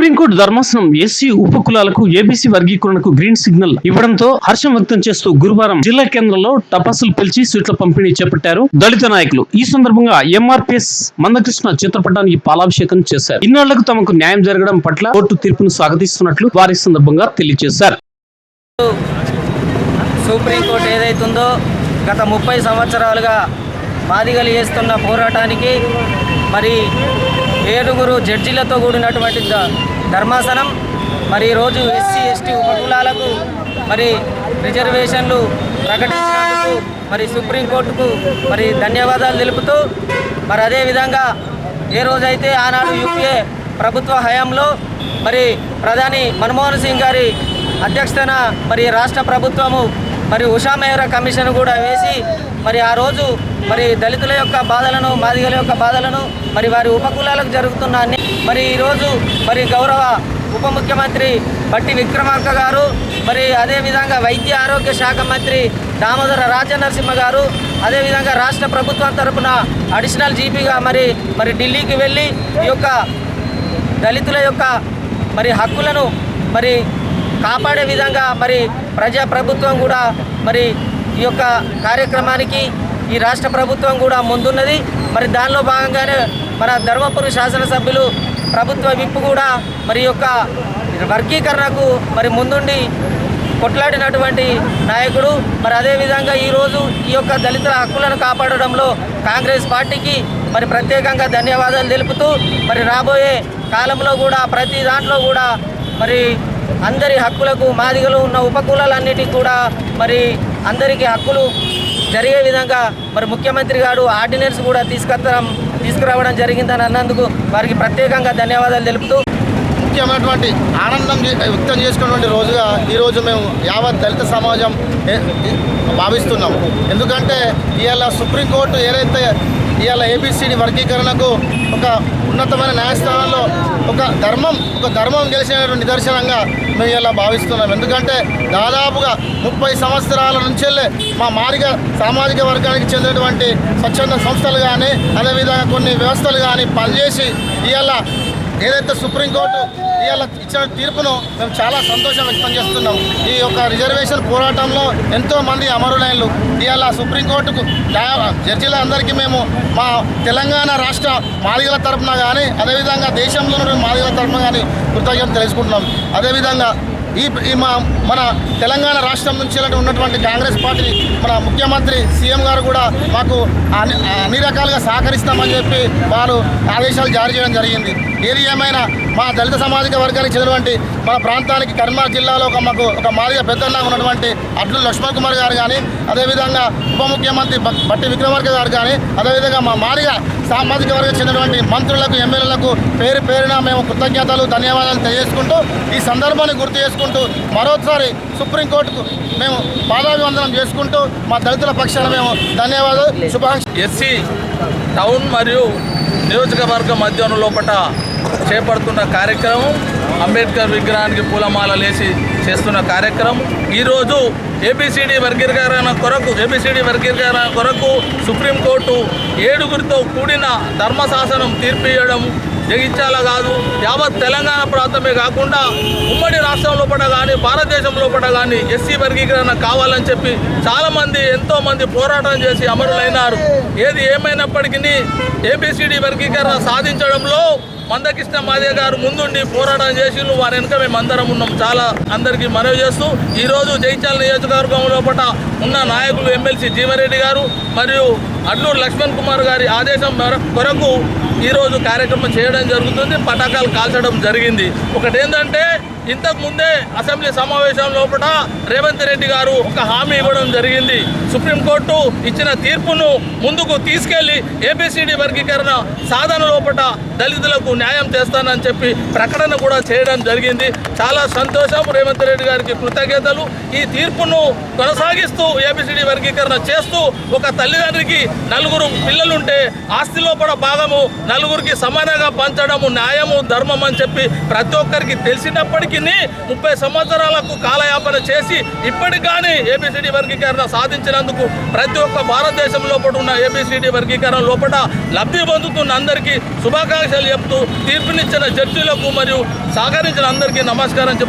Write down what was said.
Supreme court ధర్మాసనం SC ఉపకులాలకు ABC వర్గీకరణకు గ్రీన్ సిగ్నల్ ఇవ్వడంతో హర్షం వ్యక్తం చేస్తూ గురువారం జిల్లా కేంద్రంలో టపాసులు పిలిచి సీట్ల పంపిణీ చేపట్టారు దళిత నాయకులు. ఈ సందర్భంగా ఎంఆర్పిఎస్ మందకృష్ణ చిత్రపటానికి పాలాభిషేకం చేశారు. ఇన్నాళ్ళకు తమకు న్యాయం జరగడం పట్ల కోర్టు తీర్పును స్వాగతిస్తున్నట్లు వారి సందర్భంగా తెలియజేశారు. సుప్రీంకోర్టు ఏదైతుందో గత ముప్పై సంవత్సరాలుగా మాదిగలు చేస్తున్న పోరాటానికి మరి ఏడుగురు జడ్జీలతో కూడినటువంటి ధర్మాసనం. మరి ఈరోజు ఎస్సీ ఎస్టీ ఉపకులాలకు మరి రిజర్వేషన్లు ప్రకటించినందుకు మరి సుప్రీంకోర్టుకు మరి ధన్యవాదాలు తెలుపుతూ మరి అదేవిధంగా ఏ రోజైతే ఆనాడు యూపీఏ ప్రభుత్వ హయాంలో మరి ప్రధాని మన్మోహన్ సింగ్ గారి అధ్యక్షతన మరి రాష్ట్ర ప్రభుత్వము మరి ఉషా మెహ్రా కమిషన్ కూడా వేసి మరి ఆ రోజు మరి దళితుల యొక్క బాధలను మాదిగల యొక్క బాధలను మరి వారి ఉపకులాలకు జరుగుతున్న మరి ఈరోజు మరి గౌరవ ఉప ముఖ్యమంత్రి బట్టి విక్రమార్క గారు మరి అదేవిధంగా వైద్య ఆరోగ్య శాఖ మంత్రి దామోదర రాజనరసింహ గారు అదేవిధంగా రాష్ట్ర ప్రభుత్వం తరపున అడిషనల్ జీపీగా మరి మరి ఢిల్లీకి వెళ్ళి ఈ యొక్క దళితుల యొక్క మరి హక్కులను మరి కాపాడే విధంగా మరి ప్రజా ప్రభుత్వం కూడా మరి ఈ యొక్క కార్యక్రమానికి ఈ రాష్ట్ర ప్రభుత్వం కూడా ముందున్నది. మరి దానిలో భాగంగానే మన ధర్మపురి శాసనసభ్యులు ప్రభుత్వ విప్పు కూడా మరి యొక్క వర్గీకరణకు మరి ముందుండి కొట్లాడినటువంటి నాయకుడు. మరి అదేవిధంగా ఈరోజు ఈ యొక్క దళితుల హక్కులను కాపాడడంలో కాంగ్రెస్ పార్టీకి మరి ప్రత్యేకంగా ధన్యవాదాలు తెలుపుతూ మరి రాబోయే కాలంలో కూడా ప్రతి దాంట్లో కూడా మరి అందరి హక్కులకు మాదిగలు ఉన్న ఉపకులాలన్నిటికీ కూడా మరి అందరికీ హక్కులు జరిగే విధంగా మరి ముఖ్యమంత్రి గారు ఆర్డినెన్స్ కూడా తీసుకొత్తడం తీసుకురావడం జరిగిందని అన్నందుకు వారికి ప్రత్యేకంగా ధన్యవాదాలు తెలుపుతూ ముఖ్యమైనటువంటి ఆనందం వ్యక్తం చేసుకున్నటువంటి రోజుగా ఈరోజు మేము యావత్ దళిత సమాజం భావిస్తున్నాం ఎందుకంటే ఇవాళ సుప్రీంకోర్టు ఏదైతే ఇవాళ ఏబిసిడి వర్గీకరణకు ఒక ఉన్నతమైన న్యాయస్థానంలో ఒక ధర్మం ఒక ధర్మం గెలిచినటువంటి నిదర్శనంగా మేము ఇలా భావిస్తున్నాం. ఎందుకంటే దాదాపుగా ముప్పై సంవత్సరాల నుంచెల్లే మా మారిక సామాజిక వర్గానికి చెందినటువంటి స్వచ్ఛంద సంస్థలు కానీ అదేవిధంగా కొన్ని వ్యవస్థలు కానీ పనిచేసి ఇవాళ ఏదైతే సుప్రీంకోర్టు ఇవాళ ఇచ్చిన తీర్పును మేము చాలా సంతోషం వ్యక్తం చేస్తున్నాం. ఈ యొక్క రిజర్వేషన్ పోరాటంలో ఎంతో మంది అమరులైనలు ఇవాళ సుప్రీంకోర్టుకు న్యాయ- జడ్జిలందరికీ మేము మా తెలంగాణ రాష్ట్ర మాదిగల తరఫున కానీ అదేవిధంగా దేశంలో మాదిగల తరపున కానీ కృతజ్ఞత తెలుసుకుంటున్నాం. అదేవిధంగా ఈ మా మన తెలంగాణ రాష్ట్రం నుంచి ఉన్నటువంటి కాంగ్రెస్ పార్టీ మన ముఖ్యమంత్రి సీఎం గారు కూడా మాకు అన్ని అన్ని రకాలుగా సహకరిస్తామని చెప్పి వారు ఆదేశాలు జారీ చేయడం జరిగింది. ఏది ఏమైనా మా దళిత సామాజిక వర్గానికి చెందినటువంటి మన ప్రాంతానికి కరీంనగర్ జిల్లాలో ఒక మాకు ఒక మాదిగా పెద్దన్నా ఉన్నటువంటి అడ్లు లక్ష్మణ్ కుమార్ గారు కానీ అదేవిధంగా ఉప ముఖ్యమంత్రి బట్టి విక్రమార్క గారు కానీ అదేవిధంగా మా మాదిగా సామాజిక వర్గం చెందినటువంటి మంత్రులకు ఎమ్మెల్యేలకు పేరు పేరున మేము కృతజ్ఞతలు ధన్యవాదాలు తెలియజేసుకుంటూ ఈ సందర్భాన్ని గుర్తు చేసుకుంటూ మరోసారి సుప్రీంకోర్టుకు మేము పాదాభివందనం చేసుకుంటూ మా దళితుల పక్షాన మేము ధన్యవాదాలు శుభాకాంక్ష ఎస్సీ టౌన్ మరియు నియోజకవర్గ మధ్యాహ్నం లోపల చేపడుతున్న కార్యక్రమం అంబేద్కర్ విగ్రహానికి పూలమాల లేచి చేస్తున్న కార్యక్రమం. ఈరోజు ఏబిసిడి వర్గీకరణ కొరకు ఏబిసిడి వర్గీకరణ కొరకు సుప్రీంకోర్టు ఏడుగురితో కూడిన ధర్మశాసనం తీర్పు ఇవ్వడం కాదు యావత్ తెలంగాణ ప్రాంతమే కాకుండా ఉమ్మడి రాష్ట్రం లోపల కానీ భారతదేశం లోపల కానీ ఎస్సీ వర్గీకరణ కావాలని చెప్పి చాలామంది ఎంతోమంది పోరాటం చేసి అమరులైనారు. ఏది ఏమైనప్పటికీ ఏబిసిడి వర్గీకరణ సాధించడంలో మందకృష్ణ మాదే గారు ముందుండి పోరాటం చేసి వారి వెనుక మేము అందరం ఉన్నాం. చాలా అందరికీ మనవి చేస్తూ ఈరోజు జైత్యాల నియోజకవర్గం లోపల ఉన్న నాయకులు ఎమ్మెల్సీ జీవారెడ్డి గారు మరియు అల్లూరు లక్ష్మణ్ కుమార్ గారి ఆదేశం కొరకు ఈరోజు కార్యక్రమం చేయడం జరుగుతుంది. పటాకాలు కాల్చడం జరిగింది. ఒకటేంటంటే ఇంతకుముందే ఇంతకు ముందే అసెంబ్లీ సమావేశం లోపల రేవంత్ రెడ్డి గారు ఒక హామీ ఇవ్వడం జరిగింది. సుప్రీంకోర్టు ఇచ్చిన తీర్పును ముందుకు తీసుకెళ్ళి ఏపీసీడీ వర్గీకరణ సాధన లోపల దళితులకు న్యాయం చేస్తానని చెప్పి ప్రకటన కూడా చేయడం జరిగింది. చాలా సంతోషం. రేవంత్ రెడ్డి గారికి కృతజ్ఞతలు. ఈ తీర్పును కొనసాగిస్తూ ఏపీసీడీ వర్గీకరణ చేస్తూ ఒక తల్లిదండ్రికి నలుగురు పిల్లలుంటే ఆస్తి లోపల భాగము నలుగురికి సమానంగా పంచడము న్యాయము ధర్మం అని చెప్పి ప్రతి ఒక్కరికి తెలిసినప్పటికీ దీన్ని ముప్పై సంవత్సరాలకు కాలయాపన చేసి ఇప్పటికి కానీ ఏబిసిడి వర్గీకరణ సాధించినందుకు ప్రతి ఒక్క భారతదేశం లోపల ఉన్న ఏబిసిడి వర్గీకరణ లోపల లబ్ధి పొందుతున్న అందరికీ శుభాకాంక్షలు చెప్తూ తీర్పునిచ్చిన జడ్జీలకు మరియు సహకరించిన అందరికీ నమస్కారం చెప్తూ